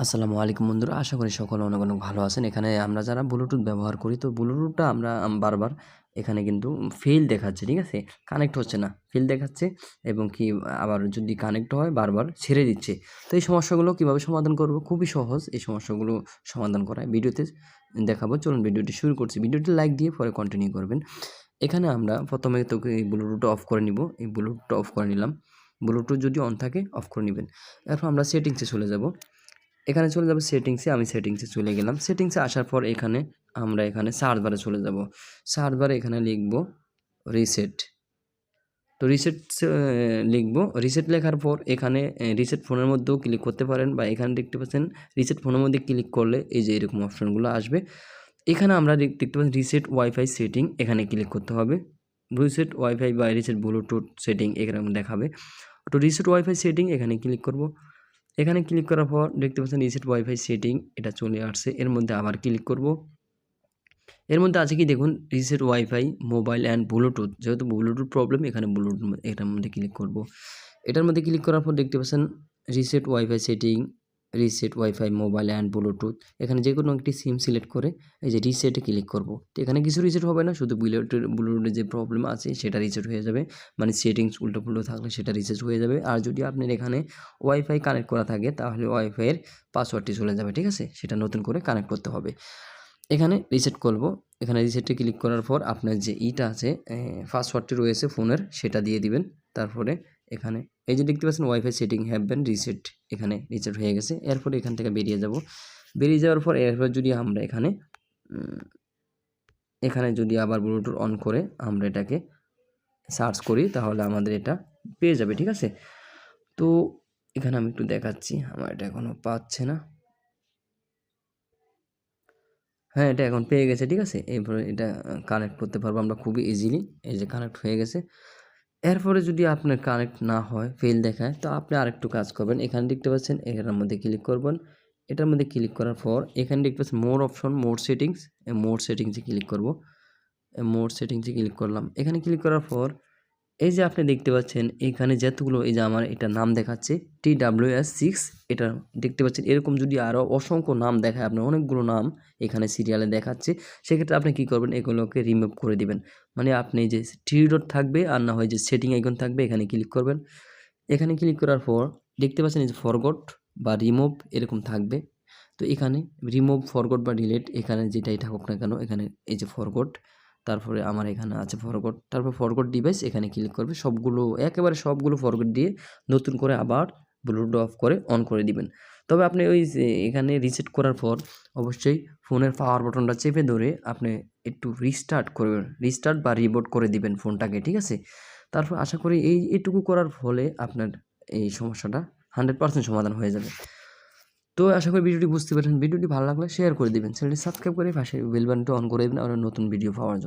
আসসালামু আলাইকুম বন্ধুরা, আশা করি সকলে অনেক অনেক ভালো আছেন। এখানে আমরা যারা ব্লুটুথ ব্যবহার করি, তো ব্লুটুথটা আমরা বারবার এখানে কিন্তু ফেল দেখাচ্ছে, ঠিক আছে? কানেক্ট হচ্ছে না ফেল দেখাচ্ছে এবং কি আবার যদি কানেক্ট হয়, বারবার ছেড়ে দিচ্ছে। তো এই সমস্যাগুলো কীভাবে সমাধান করব? খুবই সহজ এই সমস্যাগুলো সমাধান করা ভিডিওতে দেখাবো, চলুন ভিডিওটি শুরু করছি। ভিডিওটি লাইক দিয়ে পরে কন্টিনিউ করবেন। এখানে আমরা প্রথমে তোকে এই ব্লুটুথটা অফ করে নিব। এই ব্লুটুথটা অফ করে নিলাম। ব্লুটুথ যদি অন থাকে অফ করে নেবেন। এরপর আমরা সেটিংসে চলে যাব। এখানে চলে যাবে সেটিংসে আমি সেটিংসে চলে গেলাম। সেটিংসে আসার পর এখানে আমরা এখানে সার্চ বারে চলে যাব। সার্চ বারে এখানে লিখব রিসেট তো রিসেট লিখব। রিসেট লেখার পর এখানে রিসেট ফোনের মধ্যেও ক্লিক করতে পারেন বা এখানে দেখতে পাচ্ছেন রিসেট ফোনের মধ্যে ক্লিক করলে এই যে এরকম অপশনগুলো আসবে। এখানে আমরা দেখতে পাচ্ছি রিসেট ওয়াইফাই সেটিং এখানে ক্লিক করতে হবে। রিসেট ওয়াইফাই বা রিসেট ব্লুটুথ সেটিং এখানে দেখাবে। তো রিসেট ওয়াইফাই সেটিং এখানে ক্লিক করব। এখানে ক্লিক করার পর দেখতে পাচ্ছেন রিসেট ওয়াইফাই সেটিং এটা চলে আসছে। এর মধ্যে আবার ক্লিক করব। এর মধ্যে আছে কি দেখুন? Reset wifi mobile and bluetooth যেহেতু ব্লুটুথ প্রবলেম এখানে ব্লুটুথ এটার মধ্যে ক্লিক করব। এটার মধ্যে ক্লিক করার পর দেখতে পাচ্ছেন reset wifi setting reset wifi mobile and bluetooth এখানে যে কোনো একটি সিম সিলেক্ট করে এই যে রিসেটে ক্লিক করব। তো এখানে কিছু রিসেট হবে না, শুধু ব্লুটুথ ব্লুটুথের যে প্রবলেম আছে সেটা রিসেট হয়ে যাবে। মানে সেটিংস উল্টো পুল্টো থাকলে সেটা রিসেট হয়ে যাবে। আর যদি আপনার এখানে ওয়াইফাই কানেক্ট করা থাকে, তাহলে ওয়াইফাইয়ের পাসওয়ার্ডটি চলে যাবে, ঠিক আছে? সেটা নতুন করে কানেক্ট করতে হবে। এখানে রিসেট করব। এখানে রিসেটে ক্লিক করার পর আপনার যে ইটা আছে পাসওয়ার্ডটি রয়েছে ফোনের সেটা দিয়ে দিবেন। তারপরে এখানে এই যে দেখতে পাচ্ছেন wifi setting have been reset এখানে রিসেট হয়ে গেছে। এরপরে এখান থেকে বেরিয়ে যাব। বেরিয়ে যাওয়ার পর এরপর যদি আমরা এখানে এখানে যদি আবার ব্লুটুথ অন করে আমরা এটাকে সার্চ করি, তাহলে আমাদের এটা পেয়ে যাবে, ঠিক আছে? তো এখানে আমি একটু দেখাচ্ছি, আমার এটা এখনও পাচ্ছে না। হ্যাঁ এটা এখন পেয়ে গেছে, ঠিক আছে? এরপরে এটা কানেক্ট করতে পারব আমরা খুবই ইজিলি এই যে কানেক্ট হয়ে গেছে। এরপরে যদি আপনার কানেক্ট না হয় ফেল দেখায়, তো আপনি আরেকটু কাজ করবেন। এখানে দেখতে পাচ্ছেন, এটার মধ্যে ক্লিক করবেন। এটার মধ্যে ক্লিক করার পর, এখানে দেখতে পাচ্ছেন মোর অপশন মোর সেটিংস মোর সেটিংসে ক্লিক করব। মোর সেটিংসে ক্লিক করলাম। এখানে ক্লিক করার পর এই যে আপনি দেখতে পাচ্ছেন, এখানে যতগুলো এই যে আমার এটা নাম দেখাচ্ছে, টি ডাব্লিউ এস সিক্স, এটা দেখতে পাচ্ছেন। এরকম যদি আরও অসংখ্য নাম দেখায় আপনার অনেকগুলো নাম এখানে সিরিয়ালে দেখাচ্ছে, সেক্ষেত্রে আপনি কি করবেন? এগুলোকে রিমুভ করে দিবেন। মানে আপনি যে থ্রি ডট থাকবে আর না হয় যে সেটিং আইকন থাকবে, এখানে ক্লিক করবেন। এখানে ক্লিক করার পর দেখতে পাচ্ছেন এই যে ফরগট বা রিমুভ এরকম থাকবে। তো এখানে রিমুভ ফরগট বা ডিলেট এখানে যেটাই থাকুক না কেন, এখানে এই যে ফরগট তারপরে আমার এখানে আছে ফরগট তারপর ফরগট ডিভাইস এখানে ক্লিক করবে, সবগুলো, একেবারে সবগুলো ফরগট দিয়ে নতুন করে আবার ব্লুটুথ অফ করে অন করে দিবেন। তবে আপনি ওই এখানে রিসেট করার পর অবশ্যই ফোনের পাওয়ার বাটনটা চেপে ধরে আপনি একটু রিস্টার্ট করবেন রিস্টার্ট বা রিবোট করে দিবেন ফোনটাকে ঠিক আছে? তারপর আশা করি এই, এটুকু করার ফলে আপনার এই সমস্যাটা হান্ড্রেড পার্সেন্ট সমাধান হয়ে যাবে। তো আশা করি ভিডিওটি বুঝতে পারছেন। ভিডিওটি ভালো লাগলে শেয়ার করে দিবেন। চ্যানেলটি সাবস্ক্রাইব করে পাশে বেল অন করে দেবেন। আর নতুন ভিডিও পাওয়ার জন্য।